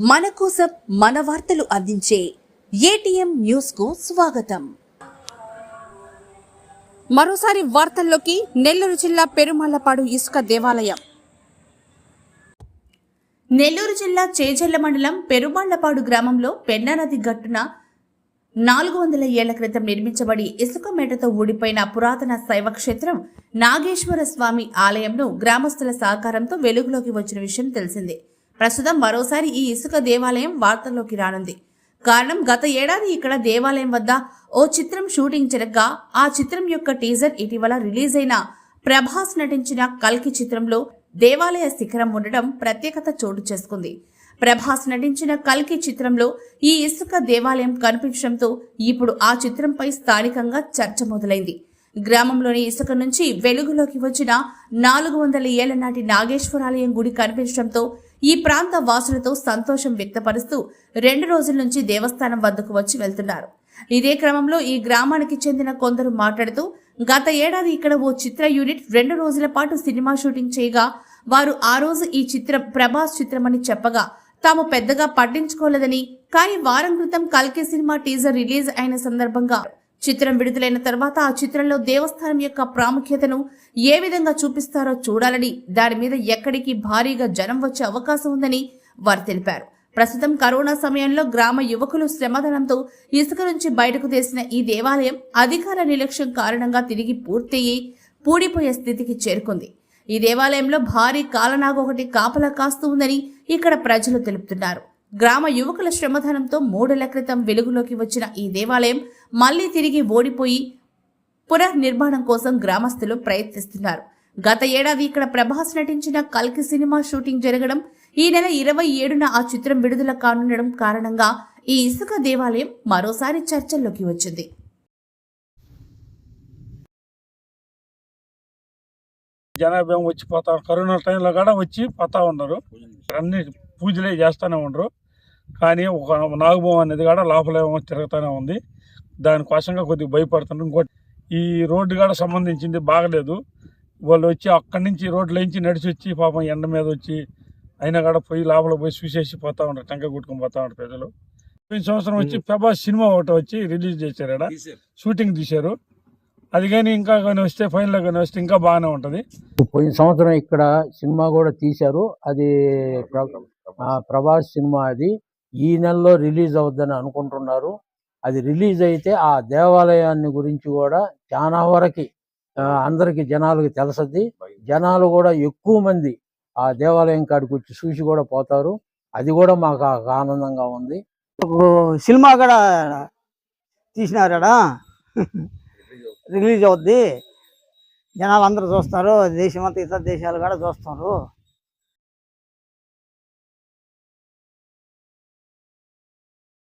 మన కోసం మన వార్తలు అందించే ఏటీఎం న్యూస్కు స్వాగతం. మరోసారి వార్తల్లోకి నెల్లూరు జిల్లా పెరుమల్లపాడు ఇసుక దేవాలయం. నెల్లూరు జిల్లా చేజల్ల మండలం పెరుమాళ్ళపాడు గ్రామంలో పెన్నానది గట్టున నాలుగు వందల ఏళ్ళ క్రితం నిర్మించబడి ఇసుక మేటతో ఊడిపోయిన పురాతన శైవ క్షేత్రం నాగేశ్వర స్వామి ఆలయంను గ్రామస్తుల సహకారంతో వెలుగులోకి వచ్చిన విషయం తెలిసిందే. ప్రస్తుతం మరోసారి ఈ ఇసుక దేవాలయం వార్తల్లోకి రానుంది. కారణం గత ఏడాది ఇక్కడ దేవాలయం వద్ద ఓ చిత్రం షూటింగ్ జరగ్గా ఆ చిత్రం యొక్క టీజర్ ఇటీవల రిలీజ్ అయిన ప్రభాస్ నటించిన కల్కి చిత్రంలో దేవాలయ శిఖరం ఉండడం ప్రత్యేకత చోటు చేసుకుంది. ప్రభాస్ నటించిన కల్కి చిత్రంలో ఈ ఇసుక దేవాలయం కనిపించడంతో ఇప్పుడు ఆ చిత్రంపై స్థానికంగా చర్చ మొదలైంది. గ్రామంలోని ఇసుక నుంచి వెలుగులోకి వచ్చిన నాలుగు వందల ఏళ్ళ నాటి నాగేశ్వరాలయం గుడి కనిపించడంతో ఈ ప్రాంత వాసులతో సంతోషం వ్యక్తపరుస్తూ రెండు రోజుల నుంచి దేవస్థానం వద్దకు వచ్చి వెళ్తున్నారు. ఇదే క్రమంలో ఈ గ్రామానికి చెందిన కొందరు మాట్లాడుతూ గత ఏడాది ఇక్కడ ఓ చిత్ర యూనిట్ రెండు రోజుల పాటు సినిమా షూటింగ్ చేయగా వారు ఆ రోజు ఈ చిత్రం ప్రభాస్ చిత్రమని చెప్పగా తాము పెద్దగా పట్టించుకోలేదని కానీ వారం క్రితం కల్కి సినిమా టీజర్ రిలీజ్ అయిన సందర్భంగా చిత్రం విడుదలైన తర్వాత ఆ చిత్రంలో దేవస్థానం యొక్క ప్రాముఖ్యతను ఏ విధంగా చూపిస్తారో చూడాలని దాని మీద ఎక్కడికి భారీగా జనం వచ్చే అవకాశం ఉందని వారు తెలిపారు. ప్రస్తుతం కరోనా సమయంలో గ్రామ యువకులు శ్రమధనంతో ఇసుక నుంచి బయటకు తీసిన ఈ దేవాలయం అధికార నిర్లక్ష్యం కారణంగా తిరిగి పూర్తయి పూడిపోయే స్థితికి చేరుకుంది. ఈ దేవాలయంలో భారీ కాలనాగు ఒకటి కాపలా కాస్తూ ఉందని ఇక్కడ ప్రజలు తెలుపుతున్నారు. గ్రామ యువకుల శ్రమధనంతో మూడేళ్ళ క్రితం వెలుగులోకి వచ్చిన ఈ దేవాలయం మళ్ళీ తిరిగి ఓడిపోయి పునర్నిర్మాణం కోసం గ్రామస్తులు ప్రయత్నిస్తున్నారు. గత ఏడాది ఇక్కడ ప్రభాస్ నటించిన కల్కి సినిమా షూటింగ్ జరగడం ఈ నెల ఇరవై ఏడున ఆ చిత్రం విడుదల కానుండడం కారణంగా ఈ ఇసుక దేవాలయం మరోసారి చర్చల్లోకి వచ్చింది. జనాభా వచ్చి పోతా కరోనా టైంలో కూడా వచ్చి పోతా ఉన్నారు. అన్ని పూజలే చేస్తూనే ఉండరు. కానీ ఒక నాగభవం అనేది కూడా లోపలేమో తిరుగుతూనే ఉంది. దానికోసంగా కొద్దిగా భయపడుతున్నారు. ఇంకోటి ఈ రోడ్డు కూడా సంబంధించింది బాగలేదు. వాళ్ళు వచ్చి అక్కడి నుంచి రోడ్లోంచి నడిచి వచ్చి పాపం ఎండ మీద వచ్చి అయినా కూడా పోయి లోపల పోయి చూసేసి పోతా ఉంటారు టెంకాయ కొట్టుకొని పోతా ఉంటారు ప్రజలు. పోయిన సంవత్సరం వచ్చి ప్రభాస్ సినిమా ఒకటి వచ్చి రిలీజ్ చేశారు. షూటింగ్ తీశారు. అది కానీ ఇంకా కానీ వస్తే ఫైనల్ కానీ వస్తే ఇంకా బాగానే ఉంటుంది. పోయిన సంవత్సరం ఇక్కడ సినిమా కూడా తీశారు. అది ప్రభాస్ సినిమా అది. ఈ నెలలో రిలీజ్ అవుద్దని అనుకుంటున్నారు. అది రిలీజ్ అయితే ఆ దేవాలయాన్ని గురించి కూడా చాలా వరకు అందరికి జనాలకి తెలుసది. జనాలు కూడా ఎక్కువ మంది ఆ దేవాలయం కాడికి వచ్చి చూసి కూడా పోతారు. అది కూడా మాకు ఆనందంగా ఉంది. సినిమా కూడా తీసినారాడా? రిలీజ్ అవుద్ది. జనాలు అందరూ చూస్తారు. దేశం అంతా ఇతర దేశాలు కూడా చూస్తారు